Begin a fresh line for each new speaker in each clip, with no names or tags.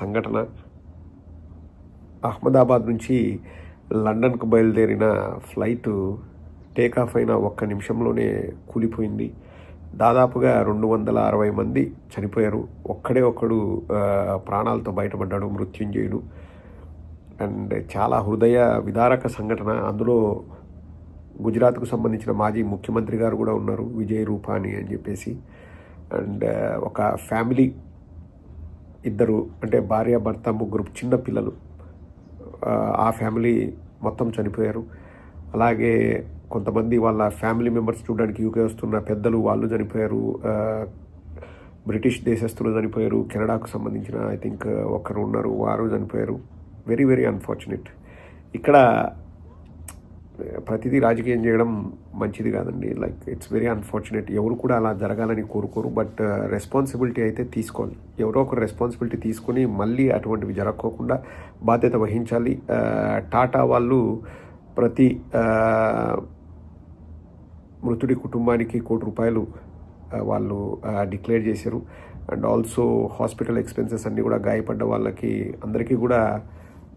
సంఘటన. అహ్మదాబాద్ నుంచి లండన్కు బయలుదేరిన ఫ్లైట్ టేకాఫ్ అయిన ఒక్క నిమిషంలోనే కూలిపోయింది. దాదాపుగా రెండు వందల అరవై మంది చనిపోయారు. ఒక్కడే ఒక్కడు ప్రాణాలతో బయటపడ్డాడు మృత్యుంజయుడు. అండ్ చాలా హృదయ విదారక సంఘటన. అందులో గుజరాత్కు సంబంధించిన మాజీ ముఖ్యమంత్రి గారు కూడా ఉన్నారు విజయ్ రూపాని అని చెప్పేసి. అండ్ ఒక ఫ్యామిలీ ఇద్దరు అంటే భార్య భర్త ముగ్గురు చిన్న పిల్లలు. ఆ, ఫ్యామిలీ మొత్తం చనిపోయారు. అలాగే కొంతమంది వాళ్ళ ఫ్యామిలీ మెంబర్స్ చూడడానికి యూకే వస్తున్న పెద్దలు వాళ్ళు చనిపోయారు. బ్రిటిష్ దేశస్తులు చనిపోయారు. కెనడాకు సంబంధించిన ఐ థింక్ ఒకరు ఉన్నారు వారు చనిపోయారు. Very very unfortunate. ఇక్కడ ప్రతిదీ రాజకీయం చేయడం మంచిది కాదండి. లైక్ ఇట్స్ వెరీ అన్ఫార్చునేట్ ఎవరు కూడా అలా జరగాలని కోరుకోరు. బట్ రెస్పాన్సిబిలిటీ uh, అయితే తీసుకోవాలి. ఎవరో ఒకరు రెస్పాన్సిబిలిటీ తీసుకొని మళ్ళీ అటువంటివి జరగకోకుండా బాధ్యత వహించాలి. Uh, టాటా వాళ్ళు ప్రతి uh, మృతుడి కుటుంబానికి కోటి రూపాయలు వాళ్ళు డిక్లేర్ చేశారు. అండ్ ఆల్సో హాస్పిటల్ ఎక్స్పెన్సెస్ అన్నీ కూడా గాయపడ్డ వాళ్ళకి అందరికీ కూడా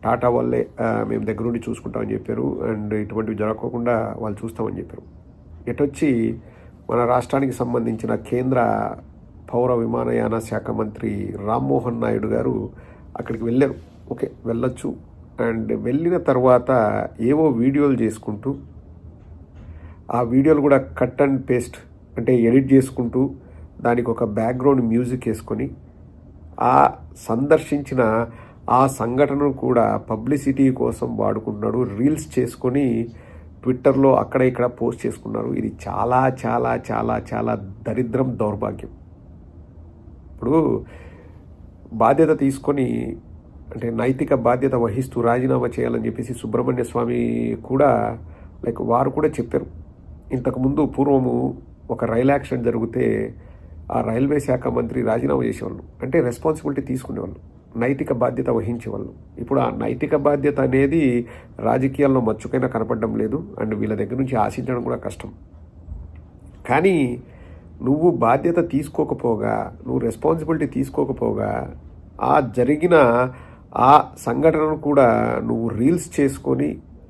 టాటా వాళ్ళే మేము దగ్గరుండి చూసుకుంటామని చెప్పారు. అండ్ ఇటువంటివి జరగకోకుండా వాళ్ళు చూస్తామని చెప్పారు. ఎటొచ్చి మన రాష్ట్రానికి సంబంధించిన కేంద్ర పౌర విమానయాన శాఖ మంత్రి రామ్మోహన్ నాయుడు గారు అక్కడికి వెళ్ళారు. ఓకే వెళ్ళొచ్చు. అండ్ వెళ్ళిన తర్వాత ఏవో వీడియోలు చేసుకుంటూ ఆ వీడియోలు కూడా కట్ అండ్ పేస్ట్ అంటే ఎడిట్ చేసుకుంటూ దానికి ఒక బ్యాక్గ్రౌండ్ మ్యూజిక్ వేసుకొని ఆ సందర్శించిన ఆ సంఘటనను కూడా పబ్లిసిటీ కోసం వాడుకున్నాడు. రీల్స్ చేసుకొని ట్విట్టర్లో అక్కడ ఇక్కడ పోస్ట్ చేసుకున్నారు. ఇది చాలా చాలా చాలా చాలా దరిద్రం దౌర్భాగ్యం. ఇప్పుడు బాధ్యత తీసుకొని అంటే నైతిక బాధ్యత వహిస్తూ రాజీనామా చేయాలని చెప్పేసి సుబ్రహ్మణ్య స్వామి కూడా లైక్ వారు కూడా చెప్పారు. ఇంతకుముందు పూర్వము ఒక రైల్ యాక్సిడెంట్ జరిగితే ఆ రైల్వే శాఖ మంత్రి రాజీనామా చేసేవాళ్ళు. అంటే రెస్పాన్సిబిలిటీ తీసుకునేవాళ్ళు. నైతిక బాధ్యత వహించేవాళ్ళు. ఇప్పుడు ఆ నైతిక బాధ్యత అనేది రాజకీయాల్లో మచ్చుకైనా కనపడడం లేదు. అండ్ వీళ్ళ దగ్గర నుంచి ఆశించడం కూడా కష్టం. కానీ నువ్వు బాధ్యత తీసుకోకపోగా నువ్వు రెస్పాన్సిబిలిటీ తీసుకోకపోగా ఆ జరిగిన ఆ సంఘటనను కూడా నువ్వు రీల్స్ చేసుకొని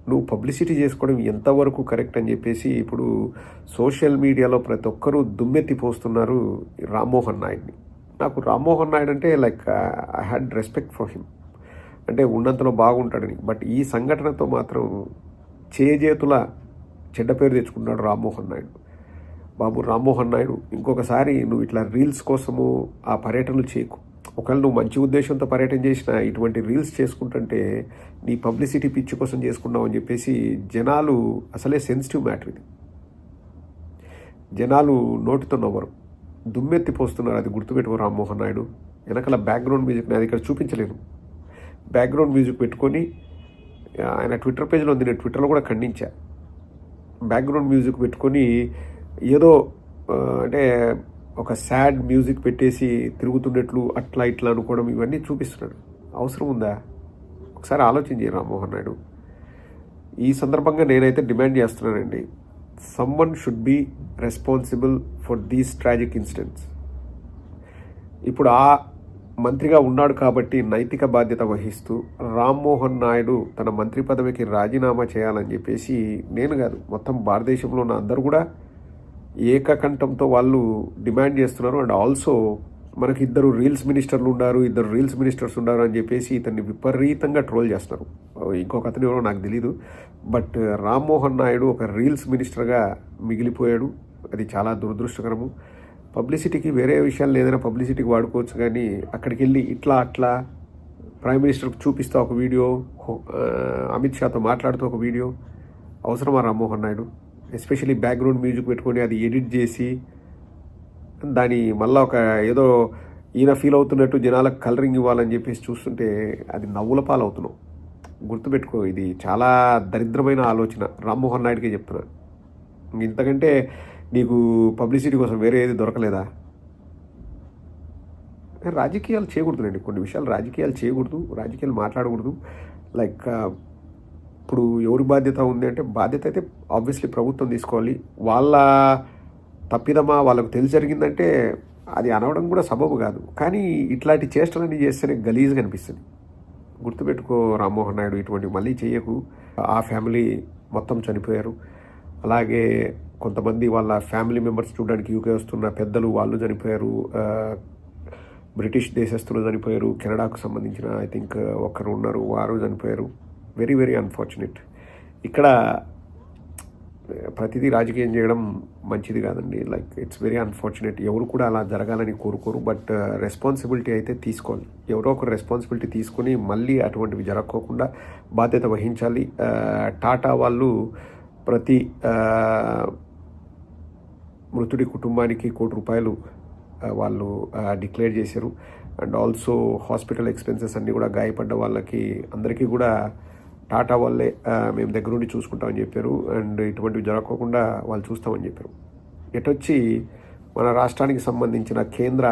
నువ్వు పబ్లిసిటీ చేసుకోవడం ఎంతవరకు కరెక్ట్ అని చెప్పేసి ఇప్పుడు సోషల్ మీడియాలో ప్రతి ఒక్కరూ దుమ్మెత్తి పోస్తున్నారు ఈ రామ్మోహన్ నాయుడిని. నాకు రామ్మోహన్ నాయుడు అంటే like I had respect for him అంటే ఉన్నంతలో బాగుంటాడని బట్ ఈ సంఘటనతో మాత్రం చేజేతుల చెడ్డ పేరు తెచ్చుకున్నాడు రామ్మోహన్ నాయుడు. బాబు రామ్మోహన్ నాయుడు ఇంకొకసారి నువ్వు ఇట్లా రీల్స్ కోసము ఆ పర్యటనలు చేయకు. ఒకవేళ నువ్వు మంచి ఉద్దేశంతో పర్యటన చేసిన ఇటువంటి రీల్స్ చేసుకుంటుంటే నీ పబ్లిసిటీ పిచ్చి కోసం చేసుకున్నావు అని చెప్పేసి జనాలు అసలే సెన్సిటివ్ మ్యాటర్ ఇది. జనాలు నోటితో నవ్వరు. దుమ్మెత్తి పోస్తున్నారు. అది గుర్తుపెట్టుకో రామ్మోహన్ నాయుడు. వెనకాల బ్యాక్గ్రౌండ్ మ్యూజిక్ నేను ఇక్కడ చూపించలేను. బ్యాక్గ్రౌండ్ మ్యూజిక్ పెట్టుకొని ఆయన ట్విట్టర్ పేజ్లో ఉంది. నేను ట్విట్టర్లో కూడా ఖండించా. బ్యాక్గ్రౌండ్ మ్యూజిక్ పెట్టుకొని ఏదో అంటే ఒక సాడ్ మ్యూజిక్ పెట్టేసి తిరుగుతున్నట్లు అట్లా ఇట్లా అనుకోవడం ఇవన్నీ చూపిస్తున్నాడు. అవసరం ఉందా? ఒకసారి ఆలోచించి రామ్మోహన్ నాయుడు. ఈ సందర్భంగా నేనైతే డిమాండ్ చేస్తున్నానండి. Someone should be responsible for these tragic incidents ఇప్పుడు ఆ మంత్రిగా ఉన్నాడు కాబట్టి నైతిక బాధ్యత వహిస్తూ రామ్మోహన్ నాయుడు తన మంత్రి పదవికి రాజీనామా చేయాలని చెప్పేసి నేను కాదు మొత్తం భారతదేశంలో ఉన్న అందరూ కూడా ఏకకంఠంతో వాళ్ళు డిమాండ్ చేస్తున్నారు. అండ్ ఆల్సో మనకి ఇద్దరు రీల్స్ మినిస్టర్లు ఉన్నారు ఇద్దరు రీల్స్ మినిస్టర్స్ ఉన్నారు అని చెప్పేసి ఇతన్ని విపరీతంగా ట్రోల్ చేస్తున్నారు. ఇంకొక అతను ఎవరో నాకు తెలీదు. బట్ uh, రామ్మోహన్ నాయుడు ఒక రీల్స్ మినిస్టర్గా మిగిలిపోయాడు. అది చాలా దురదృష్టకరము. పబ్లిసిటీకి వేరే విషయాలు ఏదైనా పబ్లిసిటీకి వాడుకోవచ్చు కానీ అక్కడికి వెళ్ళి ఇట్లా అట్లా ప్రైమ్ మినిస్టర్కి చూపిస్తా ఒక వీడియో అమిత్ షాతో మాట్లాడుతూ ఒక వీడియో అవసరమా Rammohan Naidu? Especially background music పెట్టుకొని అది ఎడిట్ చేసి దాని మళ్ళీ ఒక ఏదో ఈయన ఫీల్ అవుతున్నట్టు జనాలకు కలరింగ్ ఇవ్వాలని చెప్పేసి చూస్తుంటే అది నవ్వుల పాలవుతున్నాం గుర్తుపెట్టుకో ఇది చాలా దరిద్రమైన ఆలోచన. రామ్మోహన్ నాయుడికే చెప్తున్నా. ఇంతకంటే నీకు పబ్లిసిటీ కోసం వేరే ఏది దొరకలేదా? రాజకీయాలు చేయకూడదులేండి. కొన్ని విషయాలు రాజకీయాలు చేయకూడదు రాజకీయాలు మాట్లాడకూడదు. లైక్ ఇప్పుడు ఎవరి బాధ్యత ఉంది అంటే బాధ్యత అయితే ఆబ్వియస్లీ ప్రభుత్వం తీసుకోవాలి. వాళ్ళ తప్పిదమా వాళ్ళకు తెలిసి జరిగిందంటే అది అనవడం కూడా సబబు కాదు. కానీ ఇట్లాంటి చేష్టలన్నీ చేస్తేనే గలీజ్గా అనిపిస్తుంది. గుర్తుపెట్టుకో రామ్మోహన్ నాయుడు ఇటువంటి మళ్ళీ చేయకు. ఆ ఫ్యామిలీ మొత్తం చనిపోయారు. అలాగే కొంతమంది వాళ్ళ ఫ్యామిలీ మెంబర్స్ చూడడానికి యూకే వస్తున్న పెద్దలు వాళ్ళు చనిపోయారు. బ్రిటిష్ దేశస్తులు చనిపోయారు. కెనడాకు సంబంధించిన ఐ థింక్ ఒకరు ఉన్నారు. వారు చనిపోయారు. Very very unfortunate. ఇక్కడ ప్రతిదీ రాజకీయం చేయడం మంచిది కాదండి. లైక్ ఇట్స్ వెరీ అన్ఫార్చునేట్ ఎవరు కూడా అలా జరగాలని కోరుకోరు. బట్ రెస్పాన్సిబిలిటీ uh, అయితే తీసుకోవాలి. ఎవరో ఒకరు రెస్పాన్సిబిలిటీ తీసుకొని మళ్ళీ అటువంటివి జరగకోకుండా బాధ్యత వహించాలి. Uh, టాటా వాళ్ళు ప్రతి uh, మృతుడి కుటుంబానికి కోటి రూపాయలు వాళ్ళు డిక్లేర్ చేశారు. అండ్ ఆల్సో హాస్పిటల్ ఎక్స్పెన్సెస్ అన్నీ కూడా గాయపడ్డ వాళ్ళకి అందరికీ కూడా టాటా వాళ్ళే మేము మేము దగ్గరుండి చూసుకుంటామని చెప్పారు. అండ్ ఇటువంటివి జరగకోకుండా వాళ్ళు చూస్తామని చెప్పారు. ఎటొచ్చి మన రాష్ట్రానికి సంబంధించిన కేంద్ర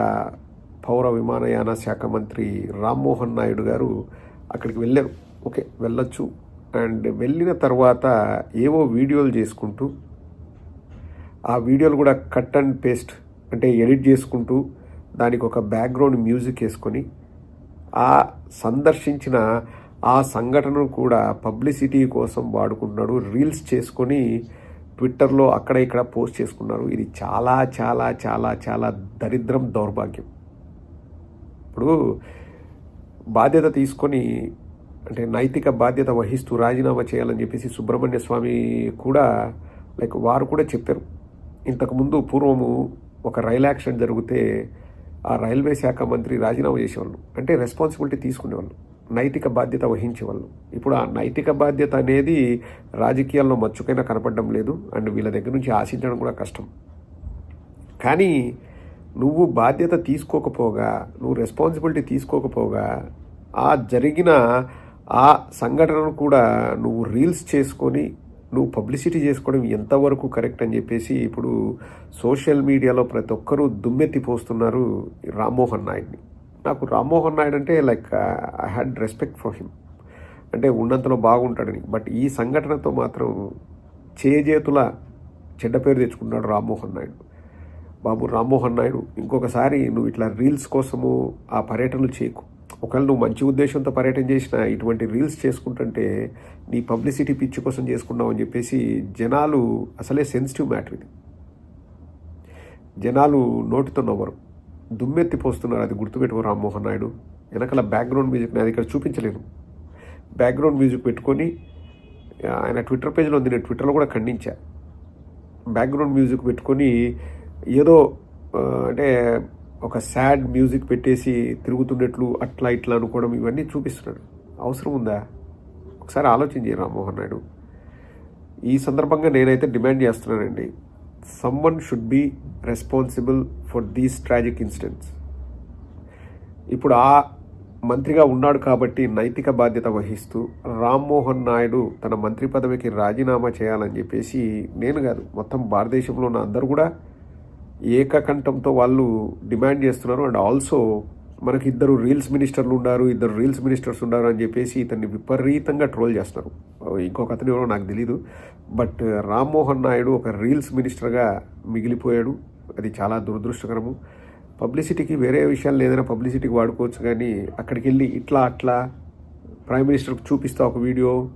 పౌర విమానయాన శాఖ మంత్రి రామ్మోహన్ నాయుడు గారు అక్కడికి వెళ్ళారు. ఓకే వెళ్ళొచ్చు. అండ్ వెళ్ళిన తర్వాత ఏవో వీడియోలు చేసుకుంటూ ఆ వీడియోలు కూడా కట్ అండ్ పేస్ట్ అంటే ఎడిట్ చేసుకుంటూ దానికి ఒక బ్యాక్గ్రౌండ్ మ్యూజిక్ వేసుకొని ఆ సందర్శించిన ఆ సంఘటనను కూడా పబ్లిసిటీ కోసం వాడుకున్నాడు. రీల్స్ చేసుకొని ట్విట్టర్లో అక్కడ ఇక్కడ పోస్ట్ చేసుకున్నారు. ఇది చాలా చాలా చాలా చాలా దరిద్రం దౌర్భాగ్యం. ఇప్పుడు బాధ్యత తీసుకొని అంటే నైతిక బాధ్యత వహిస్తూ రాజీనామా చేయాలని చెప్పేసి సుబ్రహ్మణ్య స్వామి కూడా లైక్ వారు కూడా చెప్పారు. ఇంతకుముందు పూర్వము ఒక రైల్ యాక్సిడెంట్ జరిగితే ఆ రైల్వే శాఖ మంత్రి రాజీనామా చేసేవాళ్ళు. అంటే రెస్పాన్సిబిలిటీ తీసుకునేవాళ్ళు. నైతిక బాధ్యత వహించేవాళ్ళు. ఇప్పుడు ఆ నైతిక బాధ్యత అనేది రాజకీయాల్లో మచ్చుకైనా కనపడడం లేదు. అండ్ వీళ్ళ దగ్గర నుంచి ఆశించడం కూడా కష్టం. కానీ నువ్వు బాధ్యత తీసుకోకపోగా నువ్వు రెస్పాన్సిబిలిటీ తీసుకోకపోగా ఆ జరిగిన ఆ సంఘటనను కూడా నువ్వు రీల్స్ చేసుకొని నువ్వు పబ్లిసిటీ చేసుకోవడం ఎంతవరకు కరెక్ట్ అని చెప్పేసి ఇప్పుడు సోషల్ మీడియాలో ప్రతి ఒక్కరూ దుమ్మెత్తి పోస్తున్నారు ఈ రామ్మోహన్ నాయుడిని. నాకు రామ్మోహన్ నాయుడు అంటే like I had respect for him అంటే ఉన్నంతలో బాగుంటాడని బట్ ఈ సంఘటనతో మాత్రం చేజేతుల చెడ్డ పేరు తెచ్చుకున్నాడు రామ్మోహన్ నాయుడు. బాబు రామ్మోహన్ నాయుడు ఇంకొకసారి నువ్వు ఇట్లా రీల్స్ కోసము ఆ పర్యటనలు చేయకు. ఒకవేళ నువ్వు మంచి ఉద్దేశంతో పర్యటన చేసిన ఇటువంటి రీల్స్ చేసుకుంటుంటే నీ పబ్లిసిటీ పిచ్చి కోసం చేసుకున్నావు అని చెప్పేసి జనాలు అసలే సెన్సిటివ్ మ్యాటర్ ఇది. జనాలు నోటితో నవ్వరు. దుమ్మెత్తి పోస్తున్నారు అది గుర్తుపెట్టుకో రామ్మోహన్ నాయుడు. వెనకాల బ్యాక్గ్రౌండ్ మ్యూజిక్ నేను ఇక్కడ చూపించలేను బ్యాక్గ్రౌండ్ మ్యూజిక్ పెట్టుకొని ఆయన ట్విట్టర్ పేజ్లో ఉంది. నేను ట్విట్టర్లో కూడా ఖండించా. బ్యాక్గ్రౌండ్ మ్యూజిక్ పెట్టుకొని ఏదో అంటే ఒక సాడ్ మ్యూజిక్ పెట్టేసి తిరుగుతున్నట్లు అట్లా ఇట్లా అనుకోవడం ఇవన్నీ చూపిస్తున్నాడు. అవసరం ఉందా? ఒకసారి ఆలోచన రామ్మోహన్ నాయుడు. ఈ సందర్భంగా నేనైతే డిమాండ్ చేస్తున్నానండి. Someone should be responsible for these tragic incidents ఇప్పుడు ఆ మంత్రిగా ఉన్నాడు కాబట్టి నైతిక బాధ్యత వహిస్తూ రామ్మోహన్ నాయుడు తన మంత్రి పదవికి రాజీనామా చేయాలని చెప్పేసి నేను కాదు మొత్తం భారతదేశంలో ఉన్న అందరూ కూడా ఏకకంఠంతో వాళ్ళు డిమాండ్ చేస్తున్నారు. అండ్ ఆల్సో మనకి ఇద్దరు రీల్స్ మినిస్టర్లు ఉన్నారు ఇద్దరు రీల్స్ మినిస్టర్స్ ఉన్నారు అని చెప్పేసి ఇతన్ని విపరీతంగా ట్రోల్ చేస్తున్నారు. ఇంకొక అతను ఎవరో నాకు తెలీదు. బట్ uh, రామ్మోహన్ నాయుడు ఒక రీల్స్ మినిస్టర్గా మిగిలిపోయాడు. అది చాలా దురదృష్టకరము. పబ్లిసిటీకి వేరే విషయాలు ఏదైనా పబ్లిసిటీకి వాడుకోవచ్చు కానీ అక్కడికి వెళ్ళి ఇట్లా అట్లా ప్రైమ్ మినిస్టర్కి చూపిస్తా ఒక వీడియో